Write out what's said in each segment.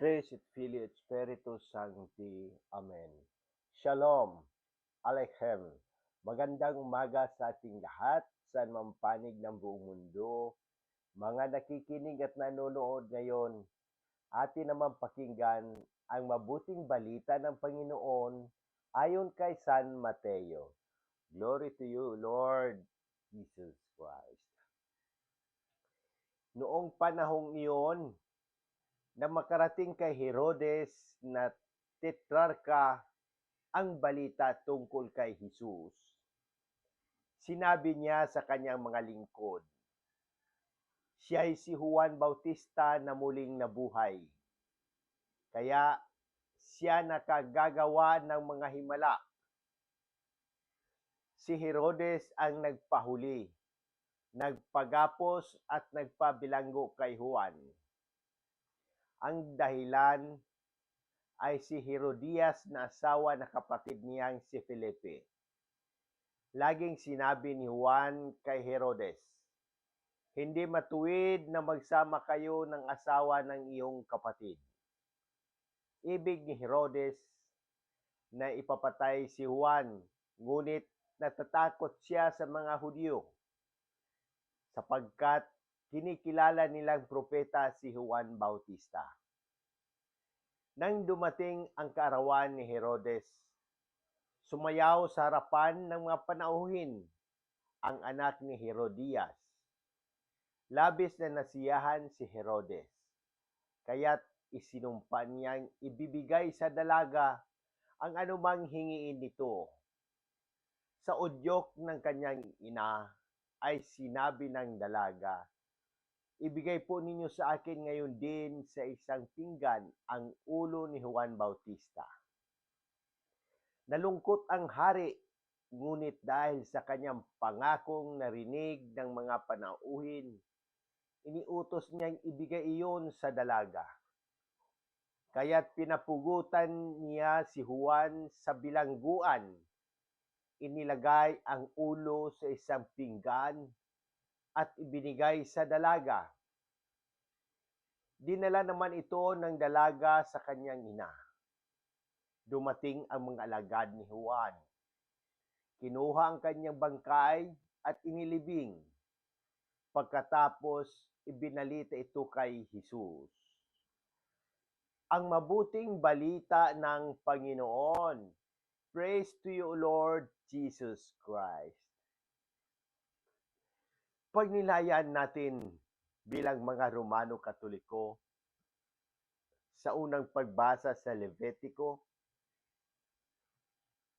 Tres et Filii et Spiritus Sancti. Amen. Shalom. Aleichem. Magandang umaga sa ating lahat, sa mampanig ng buong mundo. Mga nakikinig at nanonood ngayon, atin naman pakinggan ang mabuting balita ng Panginoon ayon kay San Mateo. Glory to you, Lord Jesus Christ. Noong panahong iyon, na makarating kay Herodes na tetrarka ang balita tungkol kay Jesus. Sinabi niya sa kanyang mga lingkod, siya ay si Juan Bautista na muling nabuhay. Kaya siya nakagagawa ng mga himala. Si Herodes ang nagpahuli, nagpagapos at nagpabilanggo kay Juan ang dahilan ay si Herodias na asawa na kapatid niyang si Felipe. Laging sinabi ni Juan kay Herodes, hindi matuwid na magsama kayo ng asawa ng iyong kapatid. Ibig ni Herodes na ipapatay si Juan, ngunit natatakot siya sa mga Hudyo sapagkat kinikilala nilang propeta si Juan Bautista. Nang dumating ang kaarawan ni Herodes, sumayaw sa harapan ng mga panauhin ang anak ni Herodias. Labis na nasiyahan si Herodes, kaya't isinumpa niyang ibibigay sa dalaga ang anumang hingiin nito. Sa udyok ng kanyang ina ay sinabi ng dalaga, Ibigay po ninyo sa akin ngayon din sa isang pinggan ang ulo ni Juan Bautista. Nalungkot ang hari, ngunit dahil sa kanyang pangakong narinig ng mga panauhin, iniutos niyang ibigay iyon sa dalaga. Kaya't pinapugutan niya si Juan sa bilangguan. Inilagay ang ulo sa isang pinggan at ibinigay sa dalaga. Dinala naman ito ng dalaga sa kanyang ina. Dumating ang mga alagad ni Juan. Kinuha ang kanyang bangkay at inilibing. Pagkatapos, ibinalita ito kay Jesus. Ang mabuting balita ng Panginoon. Praise to you, Lord Jesus Christ pagnilayan natin bilang mga Romano Katoliko sa unang pagbasa sa Levitico,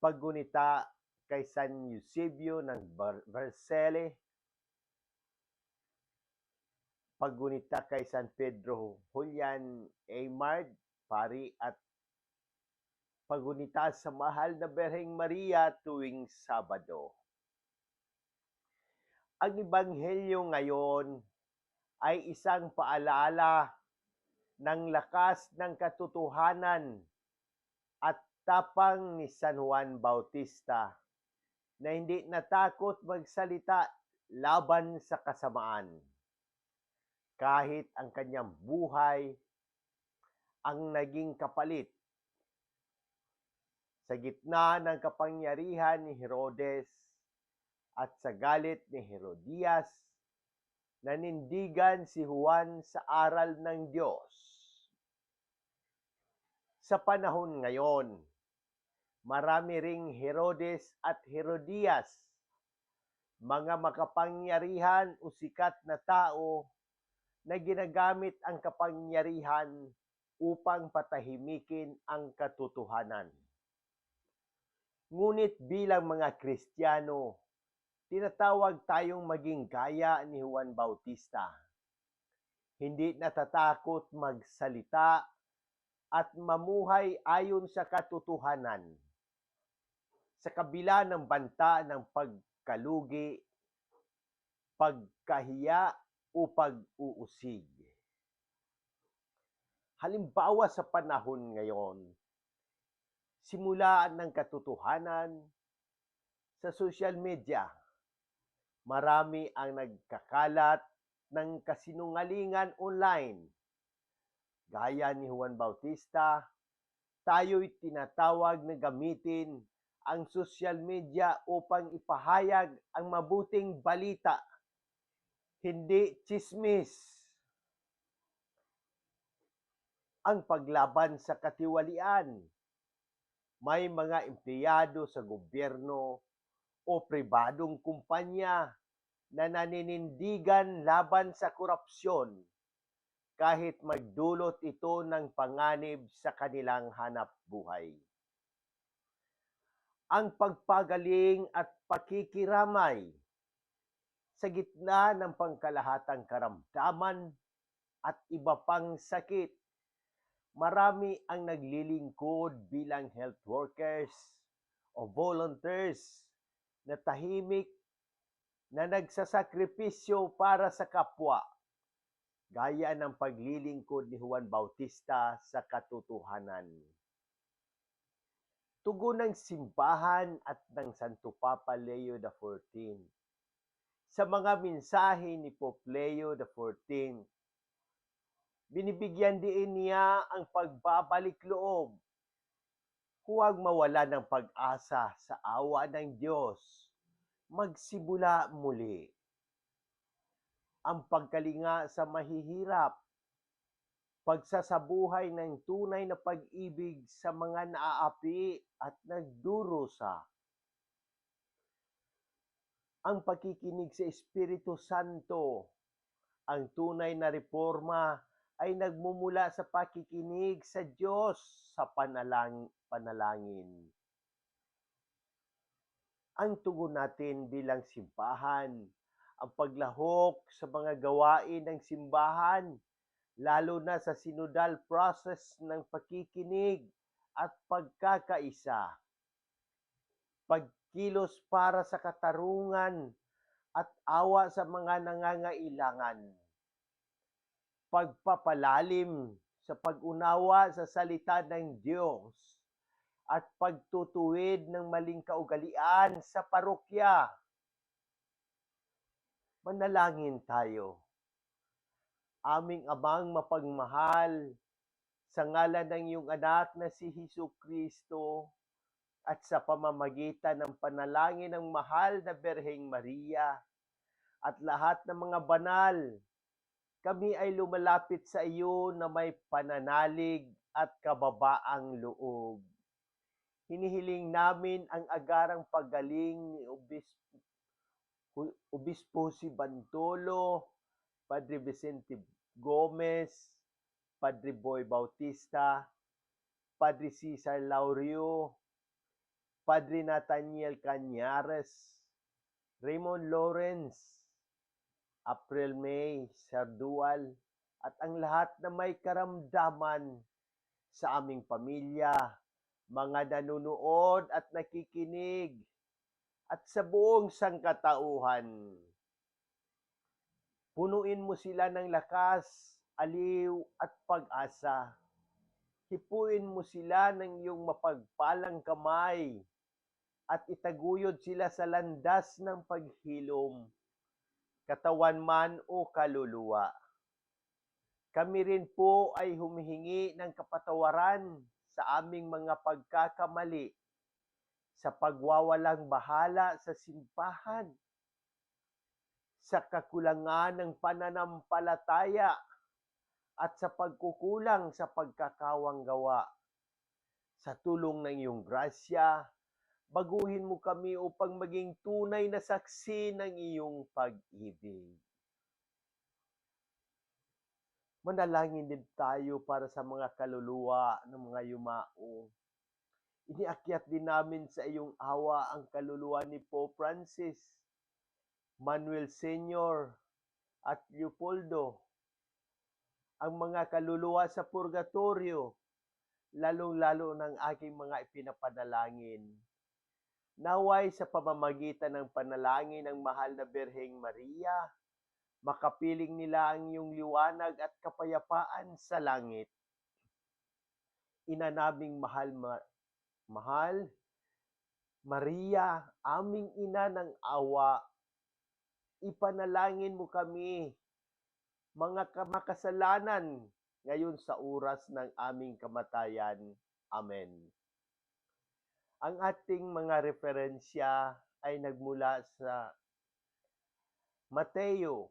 paggunita kay San Eusebio ng Vercelli, paggunita kay San Pedro Julian Aymard, pari at paggunita sa mahal na Berheng Maria tuwing Sabado. Ang Ebanghelyo ngayon ay isang paalala ng lakas ng katotohanan at tapang ni San Juan Bautista na hindi natakot magsalita laban sa kasamaan. Kahit ang kanyang buhay ang naging kapalit sa gitna ng kapangyarihan ni Herodes at sa galit ni Herodias, nanindigan si Juan sa aral ng Diyos. Sa panahon ngayon, marami ring Herodes at Herodias, mga makapangyarihan o sikat na tao na ginagamit ang kapangyarihan upang patahimikin ang katotohanan. Ngunit bilang mga Kristiyano, tinatawag tayong maging gaya ni Juan Bautista. Hindi natatakot magsalita at mamuhay ayon sa katotohanan. Sa kabila ng banta ng pagkalugi, pagkahiya o pag-uusig. Halimbawa sa panahon ngayon, simula ng katotohanan sa social media, marami ang nagkakalat ng kasinungalingan online. Gaya ni Juan Bautista, tayo'y tinatawag na gamitin ang social media upang ipahayag ang mabuting balita, hindi chismis. Ang paglaban sa katiwalian. May mga empleyado sa gobyerno o pribadong kumpanya na naninindigan laban sa korupsyon kahit magdulot ito ng panganib sa kanilang hanap buhay. Ang pagpagaling at pakikiramay sa gitna ng pangkalahatang karamdaman at iba pang sakit. Marami ang naglilingkod bilang health workers o volunteers na tahimik na nagsasakripisyo para sa kapwa gaya ng paglilingkod ni Juan Bautista sa katotohanan. Tugon ng simbahan at ng Santo Papa Leo XIV. Sa mga mensahe ni Pope Leo XIV, binibigyan din niya ang pagbabalik loob. Huwag mawala ng pag-asa sa awa ng Diyos. Magsimula muli. Ang pagkalinga sa mahihirap, pagsasabuhay ng tunay na pag-ibig sa mga naaapi at nagdurusa, ang pakikinig sa Espiritu Santo, ang tunay na reforma ay nagmumula sa pakikinig sa Diyos sa panalang, panalangin. Ang tugon natin bilang simbahan ang paglahok sa mga gawain ng simbahan, lalo na sa sinodal process ng pakikinig at pagkakaisa. Pagkilos para sa katarungan at awa sa mga nangangailangan. Pagpapalalim sa pag-unawa sa salita ng Diyos at pagtutuwid ng maling kaugalian sa parokya Manalangin tayo. Aming Amang mapagmahal, sa ngalan ng iyong anak na si Hesus Kristo at sa pamamagitan ng panalangin ng mahal na Berheng Maria at lahat ng mga banal, kami ay lumalapit sa iyo na may pananalig at kababaang loob. Hinihiling namin ang agarang paggaling ni Obispo Obispo si Bantolo, Padre Vicente Gomez, Padre Boy Bautista, Padre Cesar Laurio, Padre Nathaniel Cañares, Raymond Lawrence, April May, Sardual, at ang lahat na may karamdaman sa aming pamilya, mga nanunood at nakikinig at sa buong sangkatauhan. Punuin mo sila ng lakas, aliw at pag-asa. Hipuin mo sila ng iyong mapagpalang kamay at itaguyod sila sa landas ng paghilom, katawan man o kaluluwa. Kami rin po ay humihingi ng kapatawaran sa aming mga pagkakamali sa pagwawalang bahala sa simbahan, sa kakulangan ng pananampalataya at sa pagkukulang sa pagkakawang gawa. Sa tulong ng iyong grasya, baguhin mo kami upang maging tunay na saksi ng iyong pag-ibig. Manalangin din tayo para sa mga kaluluwa ng mga yumao Iniakyat din namin sa iyong awa ang kaluluwa ni Pope Francis, Manuel Senior, at Leopoldo. Ang mga kaluluwa sa purgatorio, lalong-lalo ng aking mga ipinapanalangin. Naway sa pamamagitan ng panalangin ng mahal na Berheng Maria, makapiling nila ang iyong liwanag at kapayapaan sa langit. Ina naming mahal Mahal, Maria, aming ina ng awa, ipanalangin mo kami, mga makasalanan, ngayon sa oras ng aming kamatayan. Amen. Ang ating mga referensya ay nagmula sa Mateo,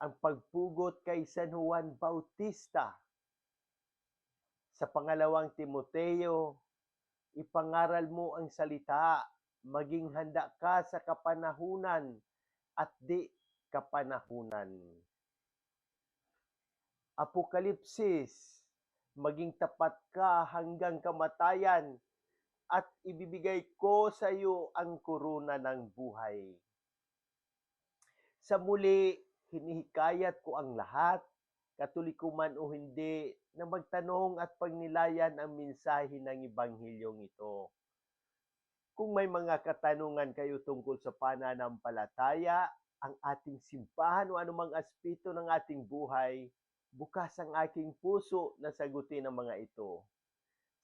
ang pagpugot kay San Juan Bautista. Sa pangalawang Timoteo, ipangaral mo ang salita, maging handa ka sa kapanahunan at di kapanahunan. Apokalipsis, maging tapat ka hanggang kamatayan at ibibigay ko sa iyo ang korona ng buhay. Sa muli, hinihikayat ko ang lahat, katoliko man o hindi, na magtanong at pagnilayan ang mensahe ng Ebanghilyong ito. Kung may mga katanungan kayo tungkol sa pananampalataya, ang ating simbahan o anumang aspeto ng ating buhay, bukas ang aking puso na sagutin ang mga ito.